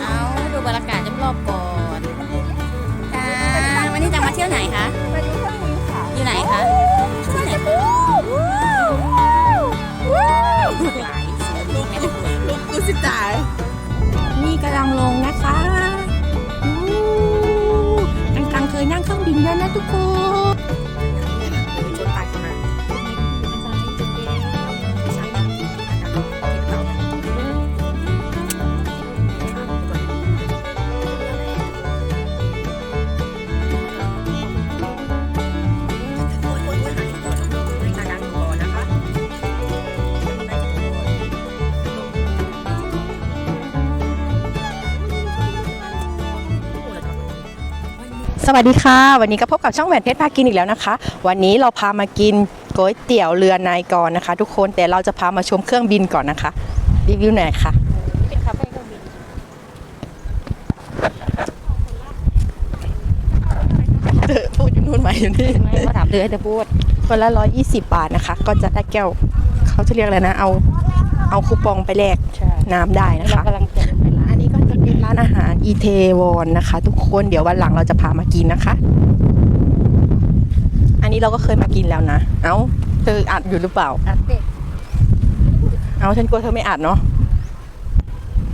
เอาดูบรรยากาศรอบๆก่อนจ้าวันนี้จะมาเที่ยวไหนคะ วันนี้เที่ยวนี้ค่ะ อยู่ไหนคะ ที่ไหนคะลูกกูสิตาย นี่กำลังลงนะคะกลางๆเคยนั่งเครื่องบินด้วนะทุกคน สวัสดีค่ะ วันนี้ก็พบกับช่องแหวนเพชรพากินอีกแล้วนะคะ วันนี้เราพามากินก๋วยเตี๋ยวเรือนายกรนะคะ ทุกคนแต่เราจะพามาชมเครื่องบินก่อนนะคะ รีวิวหน่อยค่ะเป็นคาเฟ่เครื่องบินพูดอยู่นู่นมาอยู่นี่ไม่มาถามเลยแต่พูดคนละร้อยยี่สิบบาทนะคะ ก็จะได้แก้วเขาจะเรียกอะไรนะ เอาเอาคูปองไปแลกใช่น้ำได้นะเราคะานอาหารอีเทวอนนะคะ ทุกคนเดี๋ยววันหลังเราจะพามากินนะคะ อันนี้เราก็เคยมากินแล้วนะ เอ้า เธออัดอยู่หรือเปล่า อัดเด็กเอาฉันกลัวเธอไม่อัดเนาะ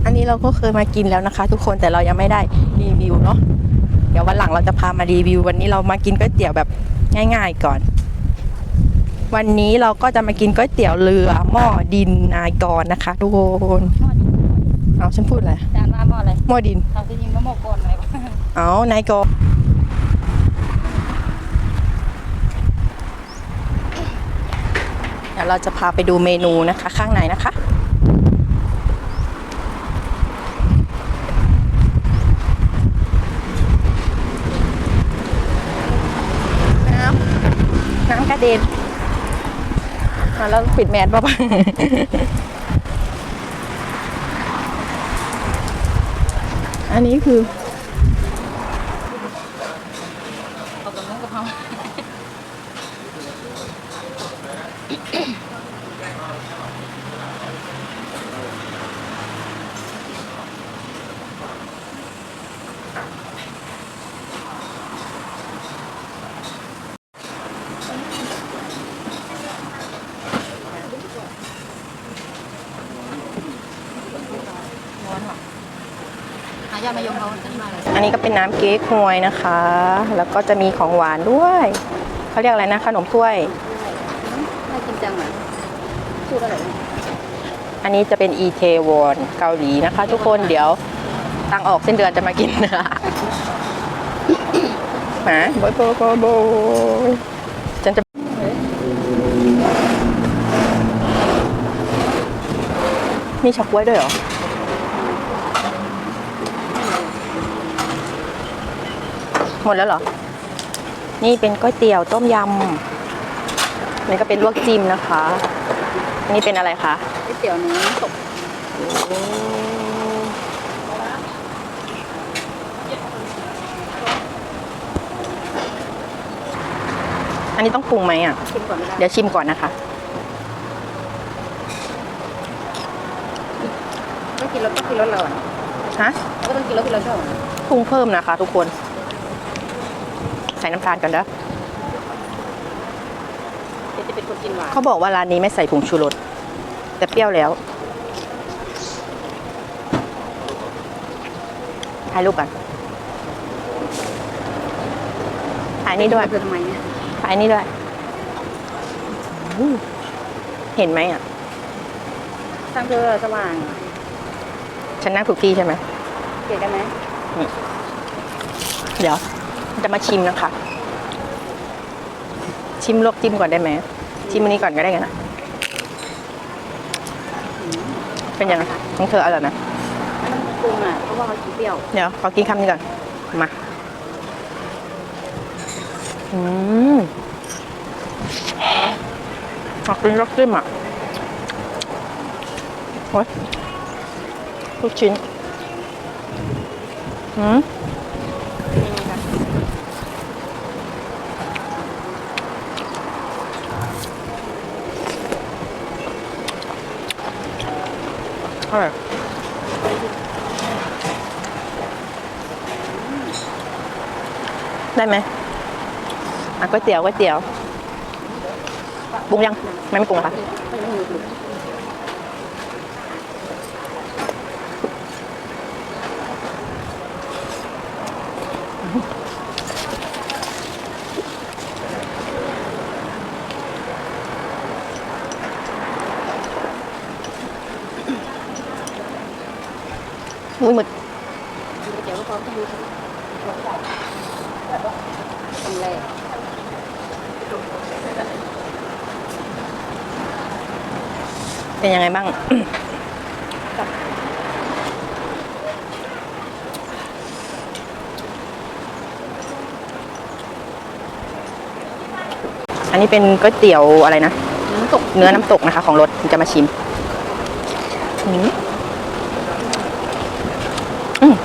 อันนี้เราก็เคยมากินแล้วนะคะ ทุกคนแต่เรายังไม่ได้รีวิวเนาะ เดี๋ยววันหลังเราจะพามารีวิว วันนี้เรามากินก๋วยเตี๋ยวแบบง่าย ๆก่อน วันนี้เราก็จะมากินก๋วยเตี๋ยวเรือหม้อดินนายกรนะคะ ทุกคนหม้อดินเอาฉันพูดอะไร จานว่าหม้ออะไรหม้อดินทำที่ยิงก็หม้อก้นอะไรวะเอานายกรเดี๋ยวเราจะพาไปดูเมนูนะคะ ข้างในนะคะน้ำน้ำกระเด็นอะแล้วปิดแมสป่ะปะ อันนี้คือ เอากับน้องกับเขา ร้อนว่ะหา ยาดมายมเขาอันนี้มาเลยอันนี้ก็เป็นน้ำเก๊กฮวยนะคะ แล้วก็จะมีของหวานด้วย เขาเรียกอะไรนะขนมถ้วย น่ากินจังอะพูดอะไรเนี่ยอันนี้จะเป็นอีเทวอนเกาหลีนะคะ ทุกคนเดี๋ยวตังออกเส้นเดือนจะมากินนะหมาโบยโบยโบยโบยฉันจะมีช็อกกล้วยด้วยเหรอ มดแล้วเหรอ นี่เป็นก๋วยเตี๋ยวต้มยำนี่ก็เป็นลวกจิ้มนะคะอันนี้เป็นอะไรคะก๋วยเตี๋ยวเนื้อตกอันนี้ต้องปรุงไหมอะ ชิมก่อนไม่ได้เดี๋ยวชิมก่อนนะคะ ต้องกินรสต้องกินรสเราอะฮะ ก็ต้องกินรสกินรสชอบปรุงเพิ่มนะคะ ทุกคน ใส่น้ำตาลกันเด้อเดี๋ยวจะเป็นคนกินหวานเขาบอกว่าร้านนี้ไม่ใส่ผงชูรสแต่เปรี้ยวแล้วถ่ายรูปกันถ่ายนี่ด้วยเธอทำไมเนี่ยถ่ายนี่ด้วยอู้เห็นไหมอะทางเธอสว่าง ฉันนั่งถูกที่ใช่ไหมเกลียดกันไหมเดี๋ยว จะมาชิมนะคะ ชิมลวกจิ้มก่อนได้ไหมชิมอันนี้ก่อนก็ได้กันนะเป็นยังไงของเธออร่อยไหมมันปรุงอะเพราะว่าเขากินเปรี้ยวเดี๋ยวขอกินคำนี้ก่อนมาอืมขอกินลวกจิ้มอะโอ้ยลูกชิ้นอืม อร่อยได้ไหมอะก๋วยเตี๋ยวก๋วยเตี๋ยวปรุงยัง ไม่ไม่ปรุงเหรอคะ เป็นยังไงบ้าง อันนี้เป็นก๋วยเตี๋ยวอะไรนะ น้ำตก เนื้อน้ำตกนะคะ ของรถจะมาชิมอืม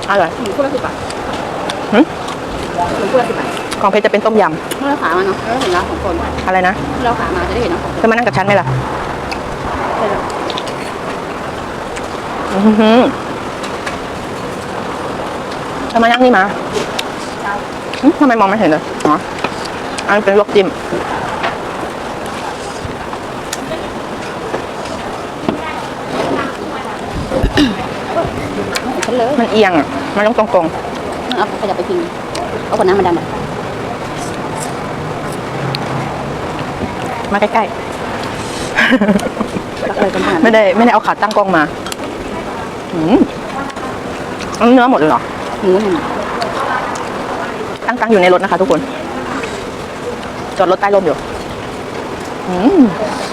อืมอร่อยหมูคู่ละสิบบาทหึหมูคู่ละสิบบาทของเพชรจะเป็นต้มยเมื่อเราขามาเนาะเราเห็นร้านของคนำอะไรนะเมื่อเราขามาจะได้เห็นร้านของคนเธอมานั่งกับฉันไหมล่ะใช่แล้วอื้อหือเธอมานั่งนี่มาหึทำไมมองไม่เห็นเลยอ๋ออันนี้เป็นลวกจิ้ม ฉันเลยมันเอียงอะ มันต้องตรงเอาขยับไปพิงเอาคนน้ำมาดันอะๆมาใกล้รักเลยกันขนาดๆไม่ได้ไม่ได้เอาขาตั้งกล้องมาอืมอันนี้เนื้อหมดเลยเหรอหมูหนึ่งตั้งตั้งอยู่ในรถนะคะ ทุกคน จอดรถใต้ร่มอยู่อืม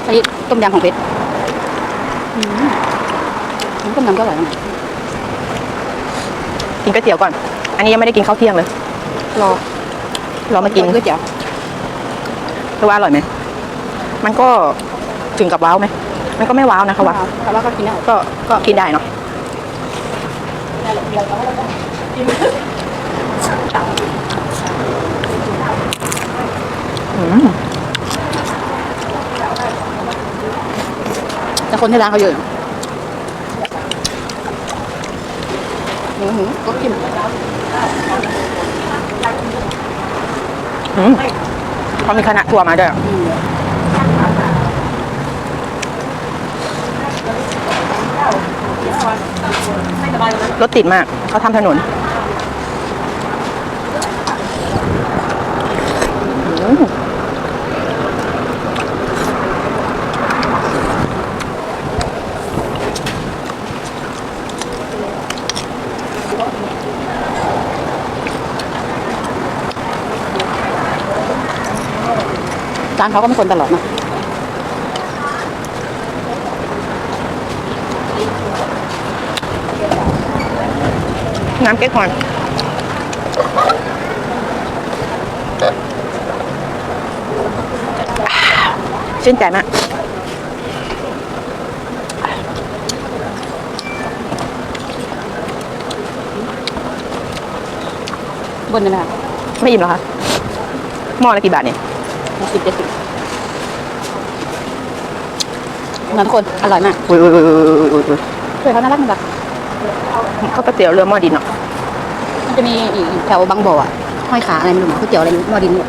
อันนี้ต้มยำของเพชรอืมน้ำต้มยำก็อร่อยนะ กินก๋วยเตี๋ยวก่อน อันนี้ยังไม่ได้กินข้าวเที่ยงเลย รอ รอมากินก๋วยเตี๋ยวเธอว่าอร่อยไหม มันก็ถึงกับว้าวไหม มันก็ไม่ว้าวนะคะว่าแต่ว่าก็กินได้ ก็ก็กินได้เนาะอืมแต่คนที่ร้านเขาเยอะอยู่ หมูหมูก็กินอืมเขามีคณะทัวร์มาด้วยอืมรถติดมาก เขาทำถนนอืม ร้านเขาก็ไม่คนตลอดนะน้ำเก๊กฮอนอ่าชื่นใจมากบนนั่นแหละไม่อิ่มเหรอคะหม้อละกี่บาทเนี่ย สิบเจ็ดสิบนะทุกคน อร่อยมากอุ้ยอุ้ยอุ้ยอุ้ยอุ้ยอุ้ยช่วยเขาน่ารักมากข้าวก๋วยเตี๋ยวเรือหม้อดินเนาะมันจะมีอีกแถวบางบ่ออะห้อยขาอะไรไม่รู้ก๋วยเตี๋ยวอะไรหม้อดินเนี่ย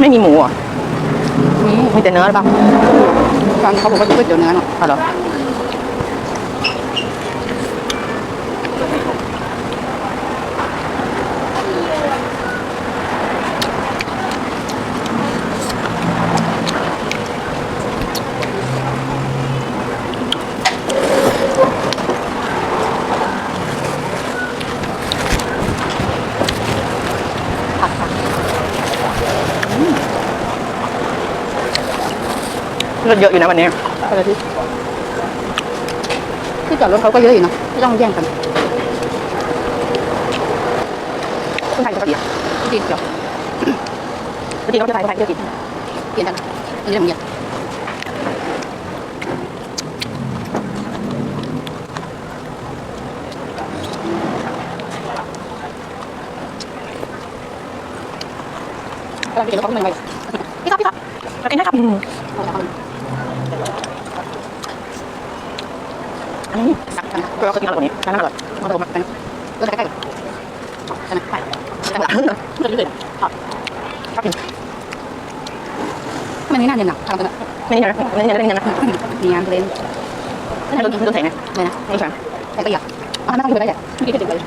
ไม่มีหมูเหรอะอืมมีแต่เนื้อหรือเปล่าร้านเขาบอกว่าก๋วยเตี๋ยวเนื้อเนาะอ๋อเหรอ เลือดเยอะอยู่นะวันนี้อะไรที่ที่จอดรถเขาก็เยอะอยู่เนาะไม่ต้องแย่งกันคนไทยปกติอะจริงเดี๋ยวปกติเราจะไทยคนไทยเที่ยวกินเปลี่ยนกันอันนี้เรื่องเงียบกำลังเปลี่ยนรถเขาขึ้นมาใหม่พี่ครับพี่ครับเรากินได้ครับอืม เอาละครับ อันนี้สักกันนะ เราเคยกินอร่อยกว่านี้ร้านนั้นอร่อยเอาตัวมาไปนะรถใกล้ๆกันใช่ไหมไปใช่ไหมรถเรื่อยๆครับชอบกินทำไมนี่น่าเนียนหนักทำกันไม่เนี่นไม่เนี่นไม่เนี่นนะมีงานเล่นไม่ใช่โดนโดนแสงไงเลยนะไม่ใช่ใครก็อยากเอาให้มาตั้งอยู่ได้ใหญ่ไม่คิดถึงเลย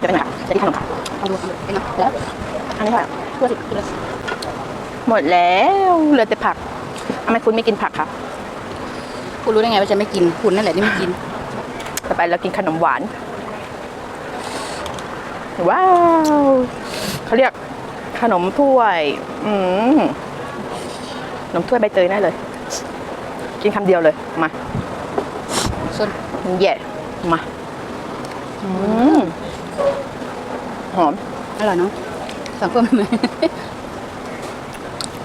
จะไปไหนครับจะที่ขนมค่ะเอาดูเป็นนะแล้วอันนี้เท่าไหร่เพื่อสิหมดแล้วเหลือแต่ผักทำไมคุณไม่กินผักคะคุณรู้ได้ไงว่าจะไม่กิน คุณนั่นแหละที่ไม่กิน ต่อไปเรากินขนมหวาน ว้าวเขาเรียกขนมถ้วย อืมขนมถ้วยใบเตยแน่เลย กินคำเดียวเลย มาส่วนเย่มา อืมหอม อร่อยเนาะสั่งเพิ่มไหม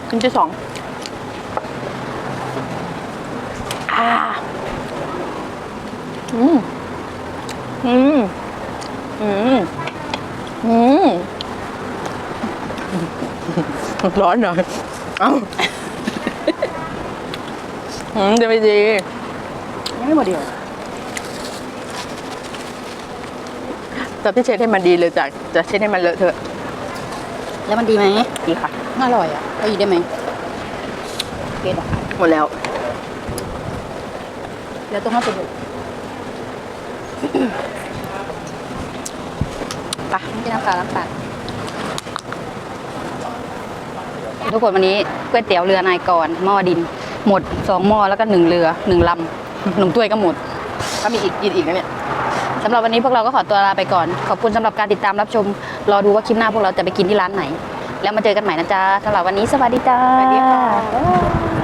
ชิ้นที่สองอ่า อืม อืม อืม อืม ร้อนหน่อยเอ้าอืมจะไม่ดียังไม่หมดเดียวจะที่เช็ดให้มันดีเลยจากจะเช็ดให้มันเลอะเทอะแล้วมันดีไหมดีค่ะอร่อยอะเอาอีกได้ไหมเกดอะหมดแล้ว แล้วต้องมาเป็นไปไม่ใช่น้ำปลาน้ำปลา ทุกคนวันนี้ก๋วยเตี๋ยวเรือนายกรหม้อดิน หมดสองหม้อแล้วก็หนึ่งเรือหนึ่งลำหนุ่มตุ้ยก็หมดถ้ามีอีกกินอีกนะเนี่ยสำหรับวันนี้พวกเราก็ขอตัวลาไปก่อน ขอบคุณสำหรับการติดตามรับชม รอดูว่าคลิปหน้าพวกเราจะไปกินที่ร้านไหน แล้วมาเจอกันใหม่นะจ๊ะสำหรับวันนี้สวัสดีจ้าสวัสดีค่ะ